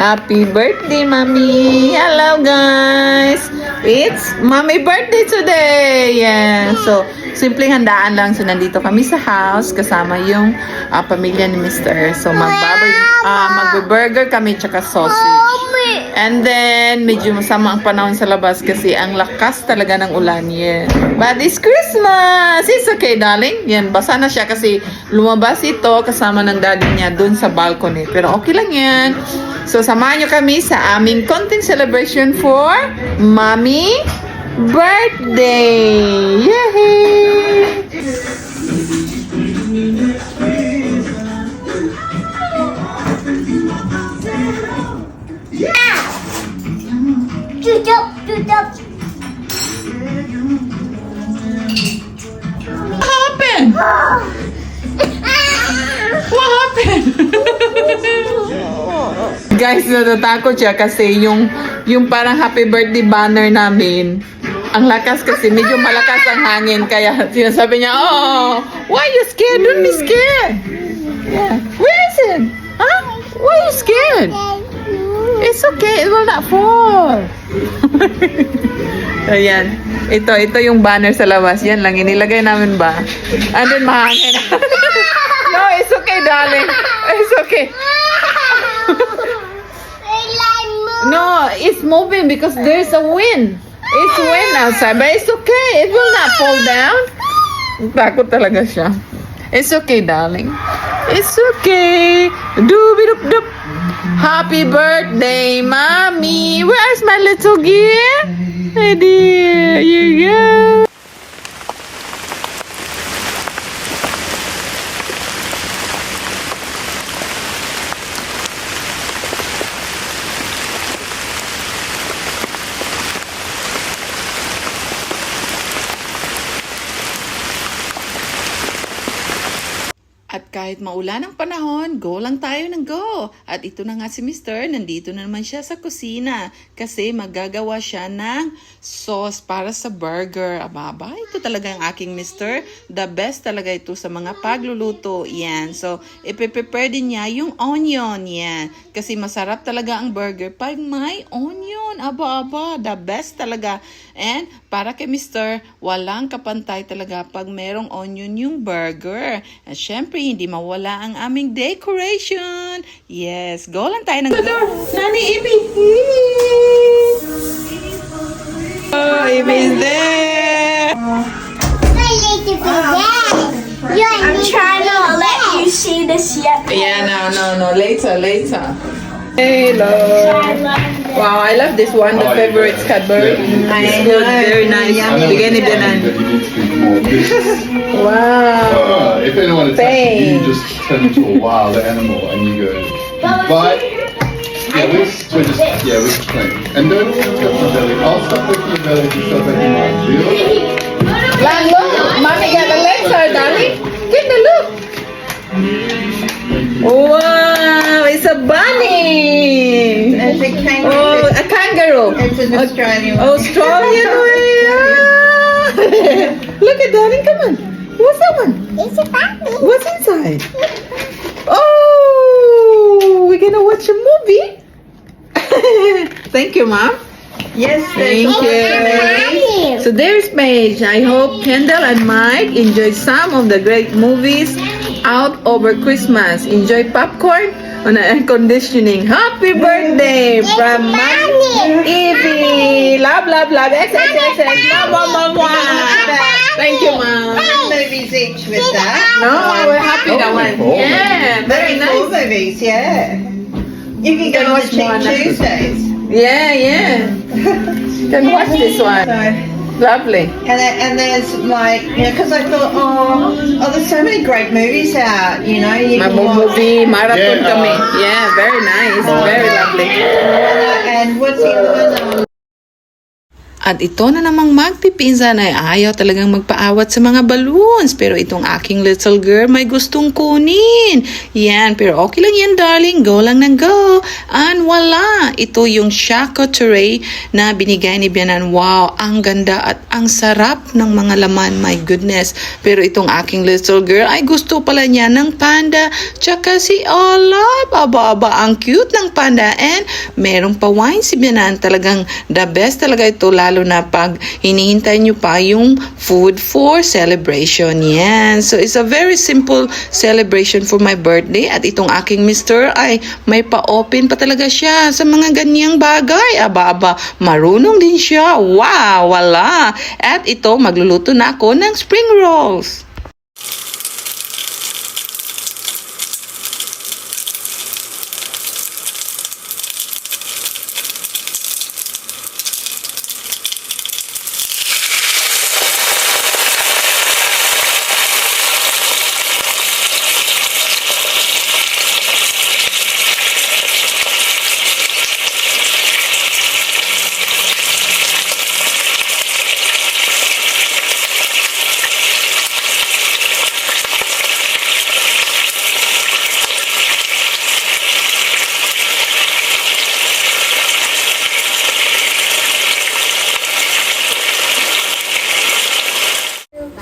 Happy birthday, Mommy! Hello, guys! It's Mommy birthday today! Yeah. So, simpleng handaan lang. So, nandito kami sa house kasama yung ah, pamilya ni Mr. So, magbabar ah, magbe-burger kami tsaka sausage. And then, medyo masama ang panahon sa labas kasi ang lakas talaga ng ulan. Yeah. But it's Christmas! It's okay, darling. Yan, basa na siya kasi lumabas ito kasama ng daddy niya dun sa balcony. Pero okay lang yan. So, samahan niyo kami sa aming konting celebration for Mommy birthday! Yay! Tutup, tutup. What happened? What happened? Guys, natatakot siya kasi yung yung parang happy birthday banner namin, ang lakas kasi, medyo malakas ang hangin. Kaya sinasabi niya, oh, why you scared? Don't be scared. Yeah. Where is it? Huh? Why you scared? It's okay, it will not fall. Ayan. Ito, ito yung banner sa labas. Yan lang, inilagay namin ba? And then mahangin. no, it's okay, darling. It's okay. No, it's moving because there's a wind. It's wind outside, but it's okay. It will not fall down. Takot talaga siya. It's okay, darling. It's okay. Dooby-doop doop. Happy birthday, mommy. Where's my little gear? Hey, dear. Here you go. At kahit maulan ang panahon, go lang tayo ng go. At ito na nga si Mr. Nandito na naman siya sa kusina kasi magagawa siya ng sauce para sa burger. Ababa, ito talaga ang aking Mr. The best talaga ito sa mga pagluluto. Yan. So, ipe-prepare din niya yung onion. Yan. Kasi masarap talaga ang burger pag may onion. Aba, aba. The best talaga. And para kay Mr. Walang kapantay talaga pag merong onion yung burger. At syempre, hindi mawala ang aming decoration. Yes, go lang tayo ng... Nani, Ibi! Oh, Ibi is there! I'm trying to let you see this yet. Yeah, no, no, no. Later, later. Hello. Wow, I love this one. The favorite Cadbury. It's good, very nice. Bigyan ni Danan. Wow. Uh, if anyone attacks you, you just turn into a wild animal and you go. But yeah, we we're just yeah we're just playing. And don't touch your belly. I'll stop licking your belly if you start licking mine. An Australian one. Australian way. Look at darling, come on. What's that one? It's a puppy. What's inside? Oh, we're gonna watch a movie. Thank you, mom. Yes, Thank you. So there's Paige. I hope Kendall and Mike enjoy some of the great movies out over Christmas. Enjoy popcorn on air conditioning. Happy birthday from Mommy Evie. Love, love, love. X, X, X, X. Love, love, love, love. Thank you, mom. movies each with that. No, we're happy that one. Yeah, very Four nice. movies, yeah. You can Can go on watch more Cheap next- Tuesdays. Yeah, yeah. Can watch this So, one. and, Lovely. there- and there's like, you know, because I thought, oh, oh, there's so many great movies out, you know. You can watch- Movie, marathon Yeah, uh. Yeah, very nice. Very lovely. And what's the other one? Um, At ito na namang magpipinsan ay ayaw talagang magpaawat sa mga balloons. Pero itong aking little girl may gustong kunin. Yan, pero okay lang yan darling. Go lang ng go. And wala. Ito yung Shako tray na binigay ni Bianan. Wow, ang ganda at ang sarap ng mga laman. My goodness. Pero itong aking little girl ay gusto pala niya ng panda. Tsaka si Olaf. Aba-aba, ang cute ng panda. And merong pa wine si Bianan. Talagang the best talaga ito lalo na pag hinihintay nyo pa yung food for celebration. Yan. So it's a very simple celebration for my birthday at itong aking mister ay may pa-open pa talaga siya sa mga ganyang bagay. Aba-aba, marunong din siya. Wow, wala. At ito, magluluto na ako ng spring rolls.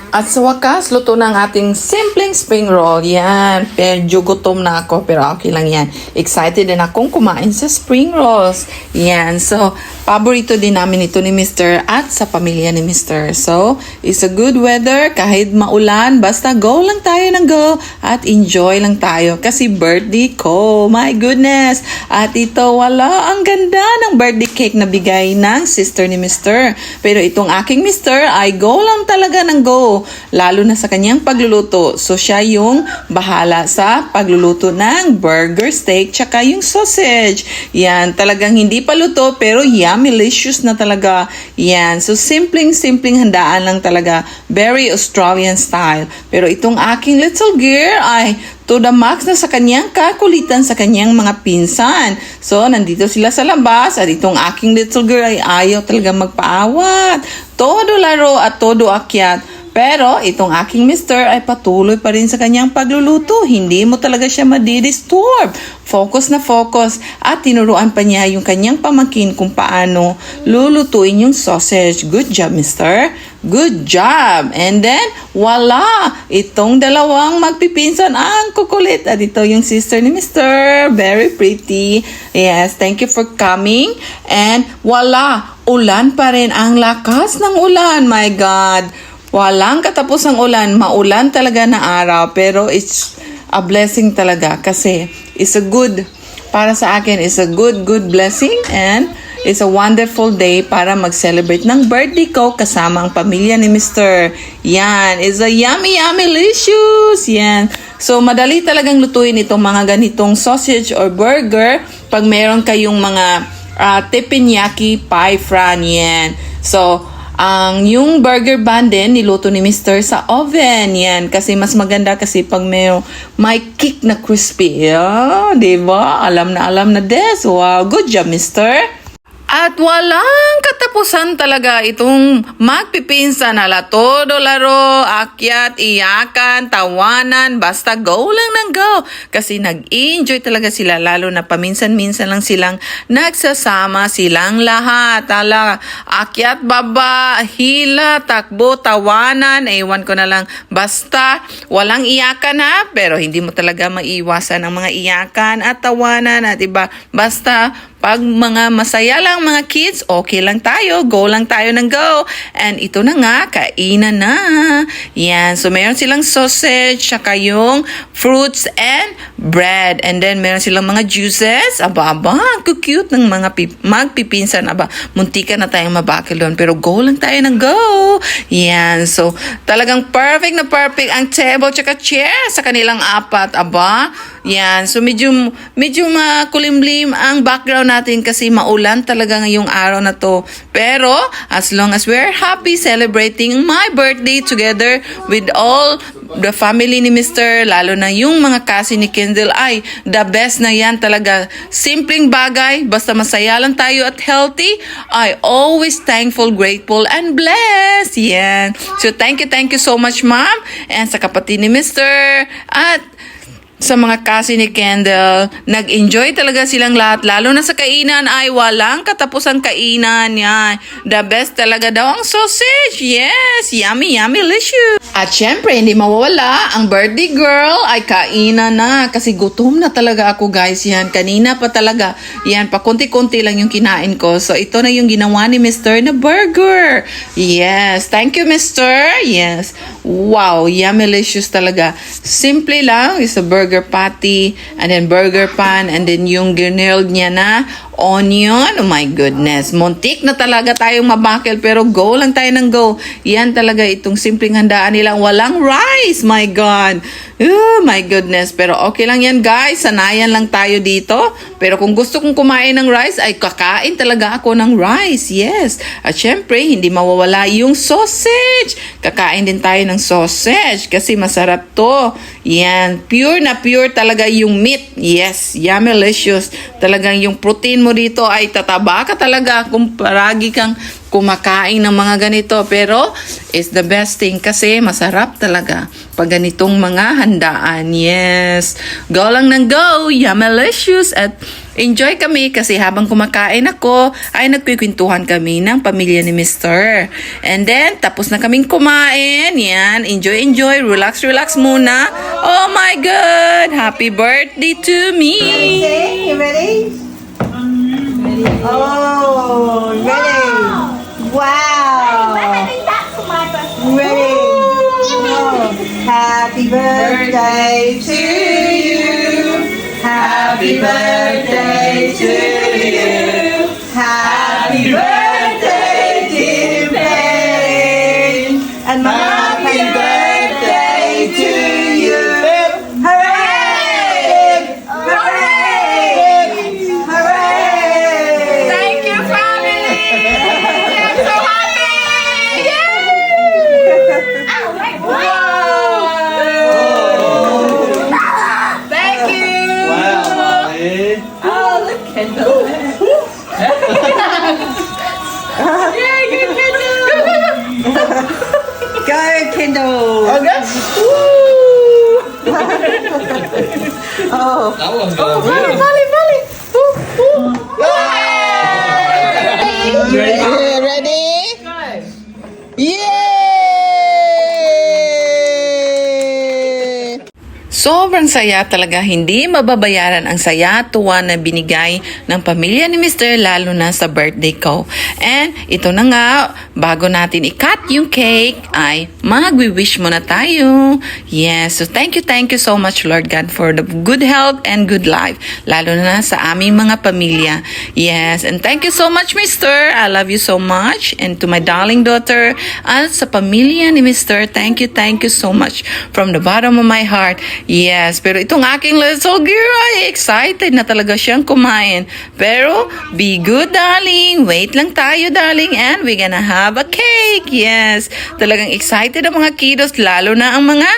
At sa wakas, luto na ang ating simpleng spring roll. Yan. Medyo gutom na ako, pero okay lang yan. Excited din akong kumain sa spring rolls. Yan. So, paborito din namin ito ni Mr. at sa pamilya ni Mr. So, it's a good weather. Kahit maulan, basta go lang tayo ng go at enjoy lang tayo. Kasi birthday ko. My goodness. At ito, wala. Ang ganda ng birthday cake na bigay ng sister ni Mr. Pero itong aking Mr. ay go lang talaga ng go lalo na sa kanyang pagluluto. So siya yung bahala sa pagluluto ng burger steak tsaka yung sausage. Yan, talagang hindi pa luto pero yummylicious na talaga. Yan, so simpleng-simpleng handaan lang talaga. Very Australian style. Pero itong aking little girl ay to the max na sa kanyang kakulitan sa kanyang mga pinsan. So, nandito sila sa labas at itong aking little girl ay ayaw talaga magpaawat. Todo laro at todo akyat. Pero itong aking mister ay patuloy pa rin sa kanyang pagluluto. Hindi mo talaga siya madidisturb. Focus na focus. At tinuruan pa niya yung kanyang pamangkin kung paano lulutuin yung sausage. Good job, mister. Good job. And then, wala. Itong dalawang magpipinsan ang kukulit. At ito yung sister ni Mr. Very pretty. Yes, thank you for coming. And wala. Ulan pa rin. Ang lakas ng ulan. My God. Walang katapos ang ulan, maulan talaga na araw, pero it's a blessing talaga kasi it's a good, para sa akin, it's a good, good blessing and it's a wonderful day para mag-celebrate ng birthday ko kasama ang pamilya ni Mr. Yan, it's a yummy, yummy licious. Yan. So, madali talagang lutuin itong mga ganitong sausage or burger pag meron kayong mga uh, teppanyaki pie fran yan. So, ang yung burger bun din, niluto ni Mr. sa oven. Yan. Kasi mas maganda kasi pag may, may kick na crispy. Yeah, di ba? Alam na alam na des. Wow, good job, Mr. At walang katapusan talaga itong magpipinsa na la todo laro, akyat, iyakan, tawanan, basta go lang ng go. Kasi nag-enjoy talaga sila, lalo na paminsan-minsan lang silang nagsasama silang lahat. Tala, akyat, baba, hila, takbo, tawanan, ewan ko na lang. Basta, walang iyakan ha, pero hindi mo talaga maiwasan ang mga iyakan at tawanan at iba. Basta, pag mga masaya lang mga kids, okay lang tayo, go lang tayo ng go. And ito na nga, kainan na. Yan, so meron silang sausage, saka yung fruits and bread. And then meron silang mga juices. Aba, aba, cute ng mga pip- magpipinsan. Aba, muntika na tayong mabakil doon. Pero go lang tayo ng go. Yan, so talagang perfect na perfect ang table tsaka chair sa kanilang apat. Aba, yan, so medyo, medyo makulimlim ang background natin kasi maulan talaga ngayong araw na to. Pero, as long as we're happy celebrating my birthday together with all the family ni Mr. Lalo na yung mga kasi ni Kendall ay the best na yan talaga. Simpleng bagay, basta masaya lang tayo at healthy, I always thankful, grateful, and blessed. Yan. So thank you, thank you so much ma'am. And sa kapatid ni Mr. At sa mga kasi ni Kendall, nag-enjoy talaga silang lahat. Lalo na sa kainan ay walang katapusang kainan. Yan. The best talaga daw ang sausage. Yes, yummy, yummy, licious. At syempre, hindi mawawala, ang birthday girl ay kainan na. Kasi gutom na talaga ako guys. Yan, kanina pa talaga. Yan, pa konti-konti lang yung kinain ko. So, ito na yung ginawa ni Mr. na burger. Yes, thank you Mr. Yes. Wow, yummy, licious talaga. Simple lang, is a burger patty, and then burger pan, and then yung grilled niya na onion. Oh my goodness. Muntik na talaga tayong mabakil, pero go lang tayo ng go. Yan talaga itong simpleng handaan nilang walang rice. My God. Oh my goodness. Pero okay lang yan guys. Sanayan lang tayo dito. Pero kung gusto kong kumain ng rice, ay kakain talaga ako ng rice. Yes. At syempre, hindi mawawala yung sausage. Kakain din tayo ng sausage kasi masarap to. Yan. Pure na pure talaga yung meat. Yes. Yummy delicious. Talagang yung protein mo dito ay tataba ka talaga kung paragi kang kumakain ng mga ganito. Pero, it's the best thing kasi masarap talaga pag ganitong mga handaan. Yes. Go lang ng go. Yummalicious. At enjoy kami kasi habang kumakain ako, ay nagkikwentuhan kami ng pamilya ni Mr. And then, tapos na kaming kumain. Yan. Enjoy, enjoy. Relax, relax muna. Oh my God. Happy birthday to me. See, you ready? Oh, ready? Wow! Ready? Oh, Happy birthday to you. Happy birthday to you. Sobrang saya talaga, hindi mababayaran ang saya at tuwa na binigay ng pamilya ni Mr. lalo na sa birthday ko. And ito na nga, bago natin i-cut yung cake, ay magwi-wish muna tayo. Yes, so thank you, thank you so much Lord God for the good health and good life, lalo na sa aming mga pamilya. Yes, and thank you so much Mr. I love you so much. And to my darling daughter, at sa pamilya ni Mr. Thank you, thank you so much from the bottom of my heart. Yes, pero itong aking little girl ay excited na talaga siyang kumain. Pero, be good, darling. Wait lang tayo, darling. And we're gonna have a cake. Yes, talagang excited ang mga kiddos, lalo na ang mga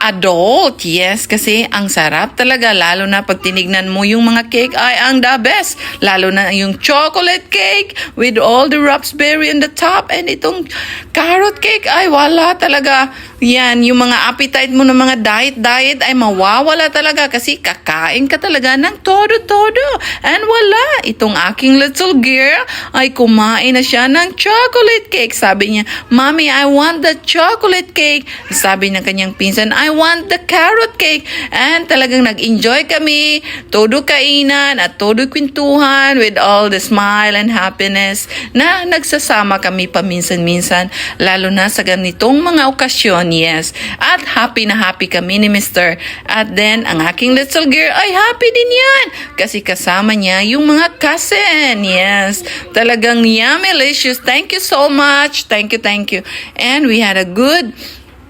adult. Yes, kasi ang sarap talaga lalo na pag tinignan mo yung mga cake ay ang the best. Lalo na yung chocolate cake with all the raspberry on the top and itong carrot cake ay wala talaga. Yan, yung mga appetite mo ng mga diet-diet ay mawawala talaga kasi kakain ka talaga ng todo-todo. And wala, itong aking little girl ay kumain na siya ng chocolate cake. Sabi niya, Mommy, I want the chocolate cake. Sabi ng kanyang pinsan, I want the carrot cake. And talagang nag-enjoy kami. Todo kainan at todo kwentuhan with all the smile and happiness na nagsasama kami paminsan-minsan. Lalo na sa ganitong mga okasyon, yes. At happy na happy kami ni Mr. At then, ang aking little girl ay happy din yan. Kasi kasama niya yung mga cousin. Yes. Talagang yummy, delicious. Thank you so much. Thank you, thank you. And we had a good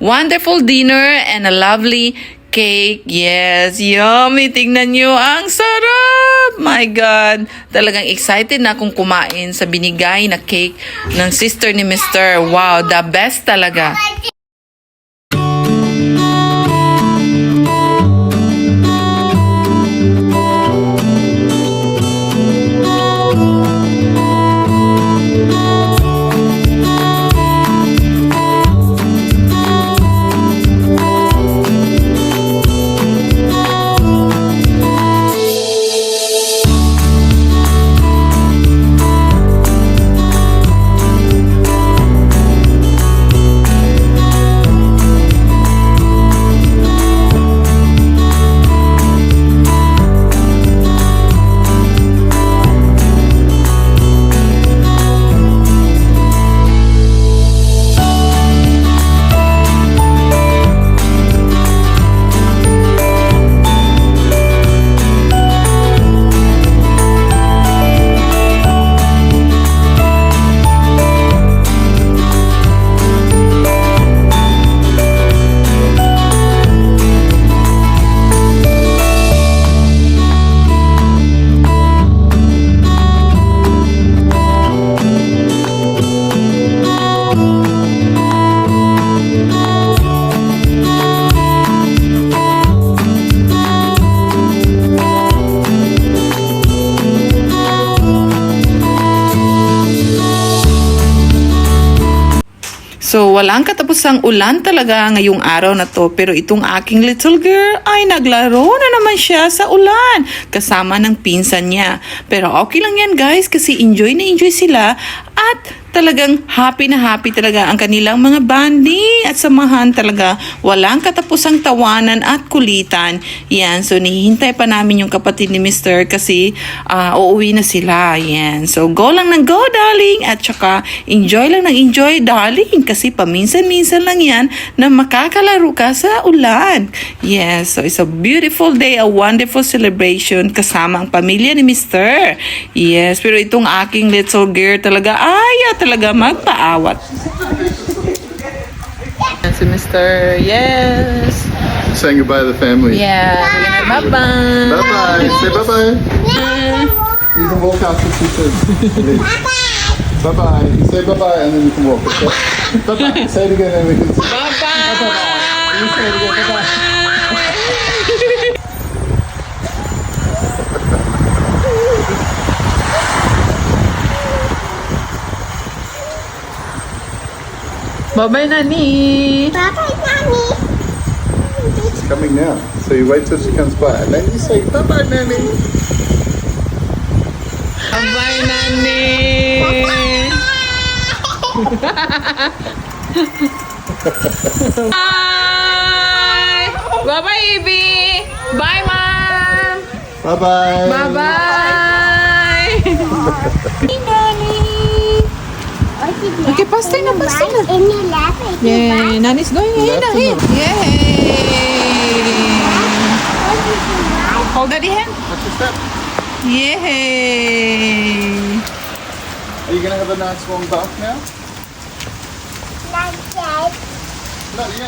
wonderful dinner and a lovely cake. Yes, yummy. Tingnan nyo, ang sarap. My God. Talagang excited na akong kumain sa binigay na cake ng sister ni Mr. Wow, the best talaga. So, walang katapusang ulan talaga ngayong araw na to. Pero itong aking little girl ay naglaro na naman siya sa ulan kasama ng pinsan niya. Pero okay lang yan guys kasi enjoy na enjoy sila at talagang happy na happy talaga ang kanilang mga bonding at samahan talaga. Walang katapusang tawanan at kulitan. Yan. So, nihihintay pa namin yung kapatid ni Mr. kasi ah, uuwi na sila. Yan. So, go lang ng go, darling. At saka, enjoy lang ng enjoy, darling. Kasi paminsan-minsan lang yan na makakalaro ka sa ulan. Yes. So, it's a beautiful day, a wonderful celebration kasama ang pamilya ni Mr. Yes. Pero itong aking little girl talaga, ayaw talaga magpaawat. Si Mr. Yes. Saying goodbye to the family. Yeah. Bye-bye. Bye bye. Say bye bye. You can walk out if you said. Bye bye. You say bye bye and then you can walk. Okay? Bye bye. Say it again and we can. Say Bye-bye. You say it again. Bye Bye-bye, Nani. Bye-bye, Mommy. It's coming now. So you wait till she comes by and then you say bye bye, Nanny. Bye-bye, Nani. Bye. Bye-bye, Evie. Bye, Mom. Bye bye. Bye-bye. Okay, pastor na, pastor na. In your lap, I do Yay, Nani's going ahead, ahead. and Yay. Hold daddy hand. Watch your step. Yay. Are you gonna have a nice warm bath now? Like that. Not yet.